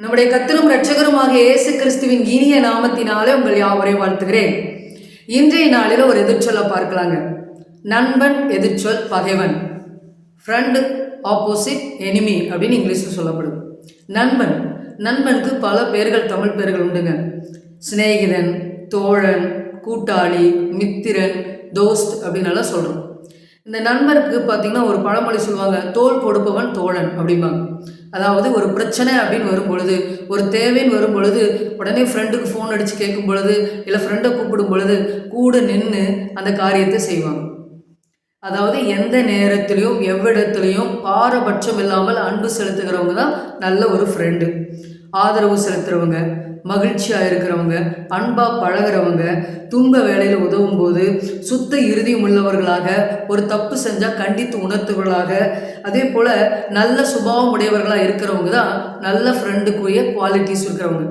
நம்முடைய கத்திரும் ரட்சகருமாக இயேசு கிறிஸ்துவின் இனிய நாமத்தினாலே உங்கள் யாவரையும் வாழ்த்துகிறேன். இன்றைய நாளில் ஒரு எதிர்ச்சொல்லை பார்க்கலாங்க. நண்பன் எதிர்ச்சொல் பகைவன். ஃப்ரெண்டு ஆப்போசிட் எனிமி அப்படின்னு இங்கிலீஷில் சொல்லப்படும். நண்பன். நண்பனுக்கு பல பேர்கள் தமிழ் பேர்கள் உண்டுங்க. சிநேகிதன் தோழன் கூட்டாளி மித்திரன் தோஸ்த் அப்படின்னு எல்லாம் சொல்கிறோம் இந்த நண்பருக்கு பார்த்தீங்கன்னா ஒரு பழமொழி சொல்லுவாங்க தோல் கொடுப்பவன் தோழன் அப்படிம்பாங்க. அதாவது ஒரு பிரச்சனை அப்படின்னு வரும் பொழுது ஒரு தேவைன்னு வரும் பொழுது உடனே ஃப்ரெண்டுக்கு ஃபோன் அடித்து கேட்கும் பொழுது இல்லை ஃப்ரெண்டை கூப்பிடும் பொழுது கூட நின்று அந்த காரியத்தை செய்வாங்க. அதாவது எந்த நேரத்திலையும் எவ்விடத்துலையும் பாரபட்சம் இல்லாமல் அன்பு செலுத்துகிறவங்க தான் நல்ல ஒரு ஃப்ரெண்டு ஆதரவு செலுத்துகிறவங்க மகிழ்ச்சியாக இருக்கிறவங்க அன்பாக பழகிறவங்க துன்ப வேலையில் உதவும் போது சுத்த இறுதியும் உள்ளவர்களாக ஒரு தப்பு செஞ்சால் கண்டித்து உணர்த்துவர்களாக அதே போல் நல்ல சுபாவம் உடையவர்களாக இருக்கிறவங்க தான் நல்ல ஃப்ரெண்டுக்குரிய குவாலிட்டிஸ் இருக்கிறவங்க.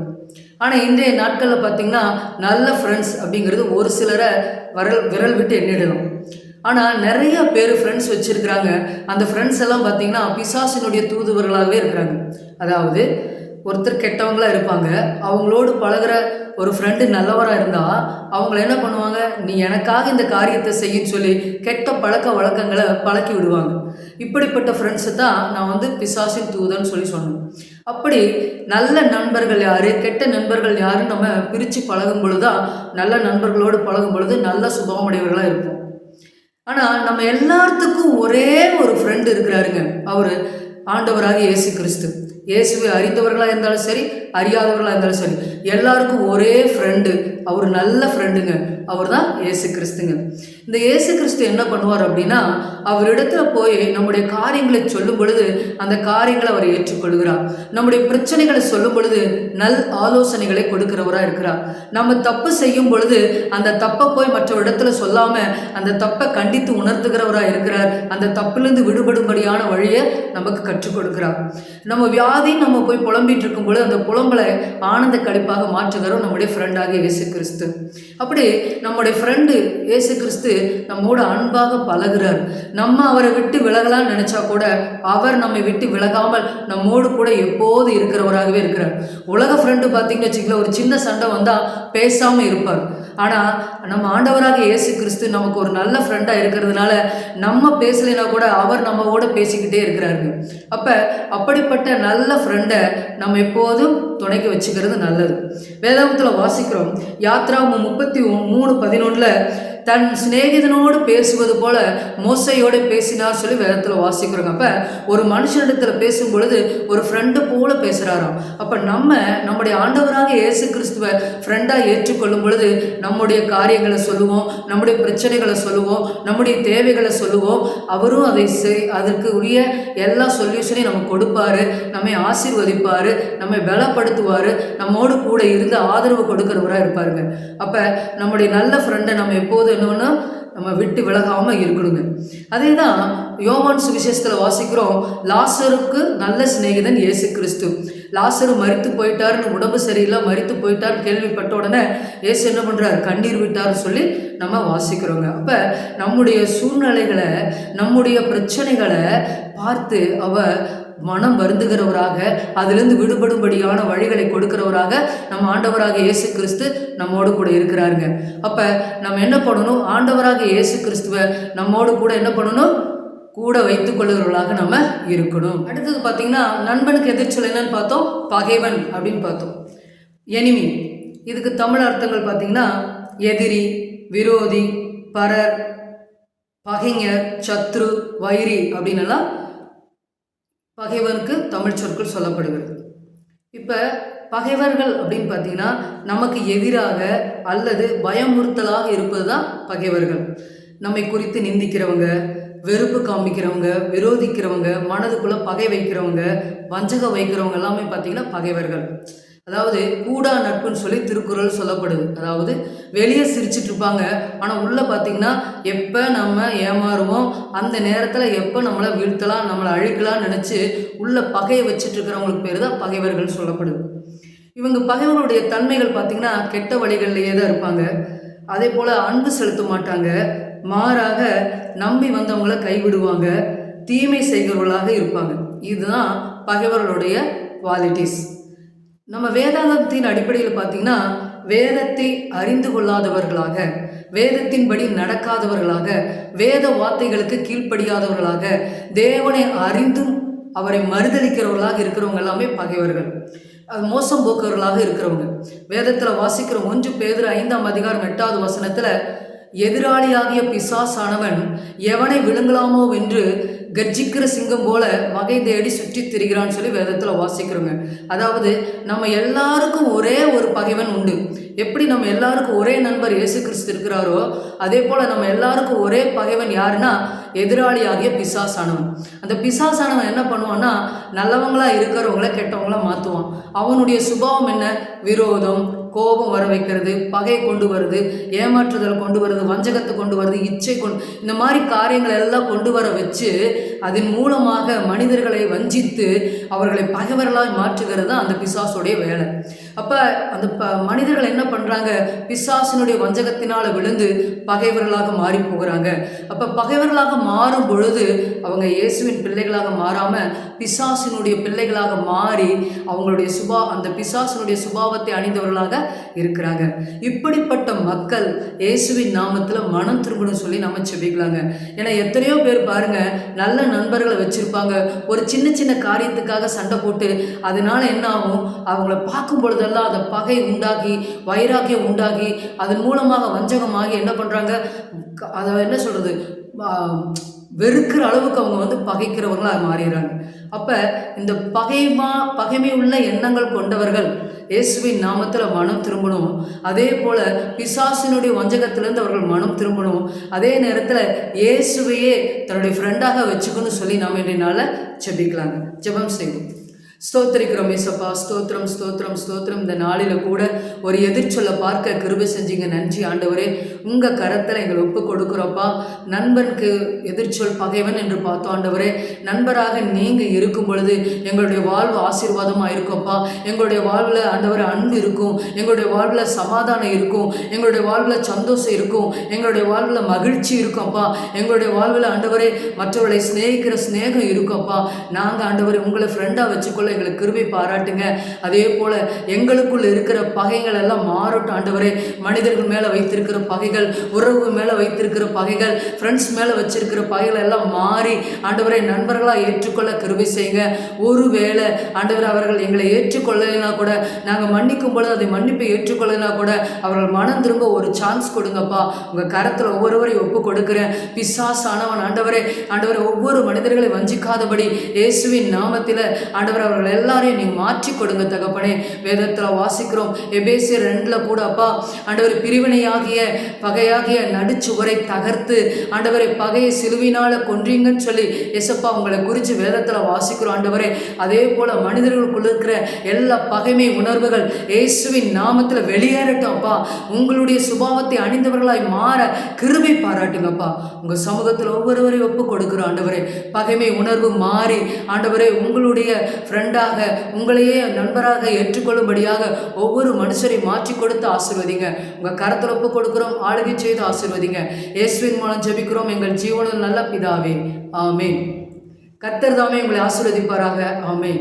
ஆனால் இன்றைய நாட்களில் பார்த்திங்கன்னா நல்ல ஃப்ரெண்ட்ஸ் அப்படிங்கிறது ஒரு சிலரை விரல் விரல் விட்டு எண்ணிடணும் ஆனால் நிறைய பேர் ஃப்ரெண்ட்ஸ் வச்சுருக்கிறாங்க. அந்த ஃப்ரெண்ட்ஸ் எல்லாம் பார்த்திங்கன்னா பிசாசினுடைய தூதுவர்களாகவே இருக்கிறாங்க. அதாவது ஒருத்தர் கெட்டவங்களாக இருப்பாங்க. அவங்களோடு பழகுற ஒரு ஃப்ரெண்டு நல்லவராக இருந்தால் அவங்கள என்ன பண்ணுவாங்க? நீ எனக்காக இந்த காரியத்தை செய்யுன்னு சொல்லி கெட்ட பழக்க வழக்கங்களை பழக்கி விடுவாங்க. இப்படிப்பட்ட ஃப்ரெண்ட்ஸை தான் நான் வந்து பிசாசின் தூதன்னு சொல்லி சொன்னேன். அப்படி நல்ல நண்பர்கள் யார் கெட்ட நண்பர்கள் யாருன்னு நம்ம பிரித்து பழகும் பொழுது தான் நல்ல நண்பர்களோடு பழகும் பொழுது நல்ல சுபமுடையவர்களாக இருப்போம். ஆனால் நம்ம எல்லாத்துக்கும் ஒரே ஒரு ஃப்ரெண்டு இருக்கிறாருங்க. அவர் ஆண்டவராக இயேசு கிறிஸ்து இயேசுவை அறிந்தவர்களாக இருந்தாலும் சரி அறியாதவர்களாக இருந்தாலும் சரி எல்லாருக்கும் ஒரே ஃப்ரெண்டு அவர் நல்ல ஃப்ரெண்டுங்க அவர் தான் ஏசு கிறிஸ்துங்க இந்த ஏசு கிறிஸ்து என்ன பண்ணுவார் அப்படின்னா அவரிடத்துல போய் நம்முடைய காரியங்களை சொல்லும் பொழுது அந்த காரியங்களை அவர் ஏற்றுக்கொள்கிறார். நம்முடைய பிரச்சனைகளை சொல்லும் பொழுது நல் ஆலோசனைகளை கொடுக்கிறவராக இருக்கிறார். நம்ம தப்பு செய்யும் பொழுது அந்த தப்பை போய் மற்ற இடத்துல சொல்லாமல் அந்த தப்பை கண்டித்து உணர்த்துகிறவராக இருக்கிறார். அந்த தப்பிலிருந்து விடுபடும்படியான வழியை நமக்கு கற்றுக் கொடுக்கிறார். நம்ம வியாதி நம்ம போய் புலம்பிட்டு இருக்கும் பொழுது அந்த புலம்பலை ஆனந்த கழிப்பாக மாற்றுகிறோம் நம்முடைய ஃப்ரெண்டாக இயேசு கிறிஸ்து அப்படி நம்முடைய ஃப்ரெண்டு இயேசு கிறிஸ்து நம்மோட அன்பாக பழகிறார். நம்ம அவரை விட்டு விலகலாம்னு நினச்சா கூட அவர் நம்மை விட்டு விலகாமல் நம்மோடு கூட எப்போது இருக்கிறவராகவே இருக்கிறார். உலக ஃப்ரெண்டு பார்த்தீங்கன்னு வச்சுக்கல ஒரு சின்ன சண்டை வந்தால் பேசாமல் இருப்பார். ஆனால் நம்ம ஆண்டவராக இயேசு கிறிஸ்து நமக்கு ஒரு நல்ல ஃப்ரெண்டாக இருக்கிறதுனால நம்ம பேசலைன்னா கூட அவர் நம்மவோட பேசிக்கிட்டே இருக்கிறாரு அப்போ அப்படிப்பட்ட நல்ல ஃப்ரெண்டை நம்ம எப்போதும் துணைக்கு வச்சுக்கிறது நல்லது. வேதாந்தத்தில் வாசிக்கிறோம் யாத்ரா முப்பத்தி மூணு பதினொன்றில் தன் சிநேகிதனோடு பேசுவது போல மோசையோடு பேசினார் சொல்லி வேதத்தில் வாசிக்கிறோங்க. அப்போ ஒரு மனுஷனிடத்தில் பேசும் பொழுது ஒரு ஃப்ரெண்டு போல பேசுகிறாராம் அப்போ நம்ம நம்முடைய ஆண்டவராக இயேசு கிறிஸ்துவை ஃப்ரெண்டாக ஏற்றுக்கொள்ளும் பொழுது நம்முடைய காரியங்களை சொல்லுவோம் நம்முடைய பிரச்சனைகளை சொல்லுவோம் நம்முடைய தேவைகளை சொல்லுவோம். அவரும் அதை செய் அதற்கு உரிய எல்லா சொல்யூஷனையும் நம்ம கொடுப்பாரு நம்மை ஆசீர்வதிப்பார் நம்மை பலப்படுத்துவார் நம்மோடு கூட இருந்து ஆதரவு கொடுக்குறவராக இருப்பாருங்க. அப்போ நம்முடைய நல்ல ஃப்ரெண்டை நம்ம எப்போது என்னவென்னா நம்ம விட்டு விலகாமல் இருக்கணுங்க. அதே தான் யோமான் சுவிசேஷத்தில் வாசிக்கிறோம் லாசருக்கு நல்ல சிநேகிதன் இயேசு கிறிஸ்து லாசரு மறித்து போயிட்டாருன்னு உடம்பு சரியில்லை மறித்து போயிட்டாருன்னு கேள்விப்பட்ட உடனே ஏசு என்ன பண்ணுறார் கண்ணீர் விட்டார்னு சொல்லி நம்ம வாசிக்கிறோங்க. அப்போ நம்முடைய சூழ்நிலைகளை நம்முடைய பிரச்சனைகளை பார்த்து அவ மனம் வருந்துகிறவராக அதிலிருந்து விடுபடும்படியான வழிகளை கொடுக்கிறவராக நம்ம ஆண்டவராக இயேசு கிறிஸ்து நம்மோடு கூட இருக்கிறாருங்க. அப்போ நம்ம என்ன பண்ணணும்? ஆண்டவராக இயேசு கிறிஸ்துவை நம்மோடு கூட என்ன பண்ணணும்? கூட வைத்துக் கொள்ளுகிறவர்களாக நம்ம இருக்கணும். அடுத்தது பார்த்தீங்கன்னா நண்பனுக்கு எதிர்ச்சொல் என்னன்னு பார்த்தோம்? பகைவன் அப்படின்னு பார்த்தோம். எனிமி இதுக்கு தமிழ் அர்த்தங்கள் பார்த்தீங்கன்னா எதிரி விரோதி பரர் பகைஞர் சத்ரு வைரி அப்படின்னெல்லாம் பகைவனுக்கு தமிழ் சொற்கள் சொல்லப்படுகிறது. இப்போ பகைவர்கள் அப்படின்னு பார்த்தீங்கன்னா நமக்கு எதிராக அல்லது பயமுறுத்தலாக இருப்பது தான் பகைவர்கள். நம்மை குறித்து நிந்திக்கிறவங்க வெறுப்பு காமிக்கிறவங்க விரோதிக்கிறவங்க மனதுக்குள்ளே பகை வைக்கிறவங்க வஞ்சகம் வைக்கிறவங்க எல்லாமே பார்த்தீங்கன்னா பகைவர்கள். அதாவது கூடா நட்புன்னு சொல்லி திருக்குறள் சொல்லப்படுது. அதாவது வெளியே சிரிச்சிட்டு இருப்பாங்க. ஆனால் உள்ளே பார்த்தீங்கன்னா எப்போ நம்ம ஏமாறுவோம் அந்த நேரத்தில் எப்போ நம்மளை வீழ்த்தலாம் நம்மளை அழிக்கலாம்னு நினச்சி உள்ள பகையை வச்சுட்டு இருக்கிறவங்களுக்கு பேர் தான் பகைவர்கள் சொல்லப்படுது. இவங்க பகைவர்களுடைய தன்மைகள் பார்த்திங்கன்னா கெட்ட வழிகள்லையே தான் இருப்பாங்க. அதே போல் அன்பு செலுத்த மாட்டாங்க. மாறாக நம்பி வந்தவங்கள கைவிடுவாங்க. தீமை செய்கிறவர்களாக இருப்பாங்க. இதுதான் பகைவர்களுடைய குவாலிட்டிஸ் நம்ம வேதாந்தத்தின் அடிப்படையில் பார்த்தீங்கன்னா வேதத்தை அறிந்து கொள்ளாதவர்களாக வேதத்தின்படி நடக்காதவர்களாக வேத வார்த்தைகளுக்கு கீழ்ப்படியாதவர்களாக தேவனை அறிந்தும் அவரை மறுதளிக்கிறவர்களாக இருக்கிறவங்க எல்லாமே பகைவர்கள் அது மோசம் போக்குவர்களாக இருக்கிறவங்க. வேதத்தில் வாசிக்கிற ஒன்று பேதர் ஐந்தாம் அதிகாரம் எட்டாவது வசனத்தில் எதிராளியாகிய பிசாசானவன் எவனை விழுங்கலாமோ என்று கர்ஜிக்கிற சிங்கம் போல வகை தேடி சுற்றி திரிகிறான்னு சொல்லி வேதத்தில் வாசிக்கிறோங்க. அதாவது நம்ம எல்லாருக்கும் ஒரே ஒரு பகைவன் உண்டு. எப்படி நம்ம எல்லாருக்கும் ஒரே நண்பர் இயேசு கிறிஸ்து இருக்கிறாரோ அதே போல் நம்ம எல்லாருக்கும் ஒரே பகைவன் யாருன்னா எதிராளியாகிய பிசாசானவன். அந்த பிசாசானவன் என்ன பண்ணுவான்னா நல்லவங்களாக இருக்கிறவங்கள கெட்டவங்களாக மாற்றுவான் அவனுடைய சுபாவம் என்ன? விரோதம் கோபம் வர வைக்கிறது பகை கொண்டு வருது ஏமாற்றுதல் கொண்டு வருது வஞ்சகத்தை கொண்டு வருது இச்சை கொண்டு இந்த மாதிரி காரியங்கள் எல்லாம் கொண்டு வர வச்சு அதன் மூலமாக மனிதர்களை வஞ்சித்து அவர்களை பகைவர்களாக மாற்றுகிறது தான் அந்த பிசாசுடைய வேலை. அப்போ அந்த ப மனிதர்கள் என்ன பண்ணுறாங்க பிசாசினுடைய வஞ்சகத்தினால் விழுந்து பகைவர்களாக மாறி போகிறாங்க. அப்போ பகைவர்களாக மாறும் பொழுது அவங்க இயேசுவின் பிள்ளைகளாக மாறாமல் பிசாசினுடைய பிள்ளைகளாக மாறி அவங்களுடைய சுபா அந்த பிசாசினுடைய சுபாவத்தை அணிந்தவர்களாக இருக்கிறாங்க. இப்படிப்பட்ட மக்கள் இயேசுவின் நாமத்தில் மனம் திரும்பணும் சொல்லி நம்ம செபிக்கலாங்க ஏன்னா எத்தனையோ பேர் பாருங்க நல்ல நண்பர்களை வச்சுருப்பாங்க. ஒரு சின்ன சின்ன காரியத்துக்காக சண்டை போட்டு அதனால என்ன ஆகும்? அவங்கள பார்க்கும் பொழுதெல்லாம் அதை பகை உண்டாகி வைராக்கியம் உண்டாகி அதன் மூலமாக வஞ்சகமாகி என்ன பண்ணுறாங்க அதை என்ன சொல்கிறது வெறுக்கிற அளவுக்கு அவங்க வந்து பகைக்கிறவங்களாக மாறிடுறாங்க. அப்போ இந்த பகைமா பகைமை உள்ள எண்ணங்கள் கொண்டவர்கள் இயேசுவின் நாமத்தில் மனம் திரும்பணும். அதே போல் பிசாசினுடைய வஞ்சகத்திலேருந்து அவர்கள் மனம் திரும்பணும். அதே நேரத்தில் இயேசுவையே தன்னுடைய ஃப்ரெண்டாக வச்சுக்கணும்னு சொல்லி நாம் இன்றைய செபிக்கலாங்க ஜெபம் செய்வோம். ஸ்தோத்திரிக்கிறோம் ஏசப்பா. ஸ்தோத்திரம் ஸ்தோத்திரம் ஸ்தோத்திரம். இந்த நாளில் கூட ஒரு எதிர்ச்சொல்ல பார்க்க கிருபை செஞ்சீங்க. நன்றி ஆண்டவரே. உங்கள் கரத்தில் எங்களை ஒப்பு கொடுக்குறோப்பா நண்பனுக்கு எதிர்ச்சொல் பகைவன் என்று பார்த்தோம் ஆண்டவரே. நண்பராக நீங்கள் இருக்கும் பொழுது எங்களுடைய வாழ்வு ஆசீர்வாதமாக இருக்கும்ப்பா. எங்களுடைய வாழ்வில் ஆண்டவர் அன்பு இருக்கும். எங்களுடைய வாழ்வில் சமாதானம் இருக்கும். எங்களுடைய வாழ்வில் சந்தோஷம் இருக்கும். எங்களுடைய வாழ்வில் மகிழ்ச்சி இருக்கும்ப்பா. எங்களுடைய வாழ்வில் ஆண்டவரே மற்றவர்களை சிநேகிக்கிற ஸ்நேகம் இருக்கும்ப்பா. நாங்கள் ஆண்டவரை உங்களை ஃப்ரெண்டாக வச்சுக்கொள்ள எங்களுக்கு கிருபை பாராட்டுங்க. அதே போல் எங்களுக்குள் இருக்கிற பகைகள் எல்லாம் மாறட்டும் ஆண்டவரே. மனிதர்கள் மேலே வைத்திருக்கிற பகைகள் உறவு மேலே வைத்திருக்கிற பகைகள் ஃப்ரெண்ட்ஸ் மேலே வச்சிருக்கிற பகைகள் எல்லாம் மாறி ஆண்டவரை நண்பர்களாக ஏற்றுக்கொள்ள கிருபை செய்யுங்க. ஒருவேளை ஆண்டவர் அவர்கள் எங்களை ஏற்றுக்கொள்ளலைனா கூட நாங்கள் மன்னிக்கும் பொழுது அதை மன்னிப்பை ஏற்றுக்கொள்ளலைனா கூட அவர்கள் மனம் திரும்ப ஒரு சான்ஸ் கொடுங்கப்பா. உங்கள் கரத்தில் ஒவ்வொருவரையும் ஒப்பு கொடுக்குறேன். பிசாஸ் ஆனவன் ஆண்டவரே. ஆண்டவரை ஒவ்வொரு மனிதர்களை வஞ்சிக்காதபடி இயேசுவின் நாமத்தில் ஆண்டவர் அவர்கள் அவர்கள் எல்லாரையும் நீ மாற்றி கொடுங்க தகப்பனே. வேதத்தில் வாசிக்கிறோம். எபேசியர் ரெண்டில் கூட அப்பா ஆண்டவர் பிரிவினையாகிய பகையாகிய நடுச்சுவரை தகர்த்து ஆண்டவரை பகையை சிலுவினால் கொன்றீங்கன்னு சொல்லி எசப்பா உங்களை குறித்து வேதத்தில் வாசிக்கிறோம் ஆண்டவரே. அதே போல் மனிதர்களுக்குள்ள இருக்கிற எல்லா பகைமை உணர்வுகள் இயேசுவின் நாமத்தில் வெளியேறட்டும் அப்பா. உங்களுடைய சுபாவத்தை அணிந்தவர்களாய் மாற கிருபை பாராட்டுங்கப்பா. உங்கள் சமூகத்தில் ஒவ்வொருவரையும் ஒப்பு கொடுக்குறோம் ஆண்டவரே. பகைமை உணர்வு மாறி ஆண்டவரே உங்களுடைய ஃப்ரெண்ட் ஃப்ரெண்டாக உங்களையே நண்பராக ஏற்றுக்கொள்ளும்படியாக ஒவ்வொரு மனுஷரை மாற்றி கொடுத்து ஆசிர்வதிங்க. உங்கள் கரத்தில் ஒப்பு கொடுக்குறோம் ஆளுகை செய்து ஆசிர்வதிங்க. இயேசுவின் மூலம் ஜெபிக்கிறோம் எங்கள் ஜீவனில் நல்ல பிதாவே. ஆமே கத்தர் தாமே உங்களை ஆசிர்வதிப்பாராக. ஆமே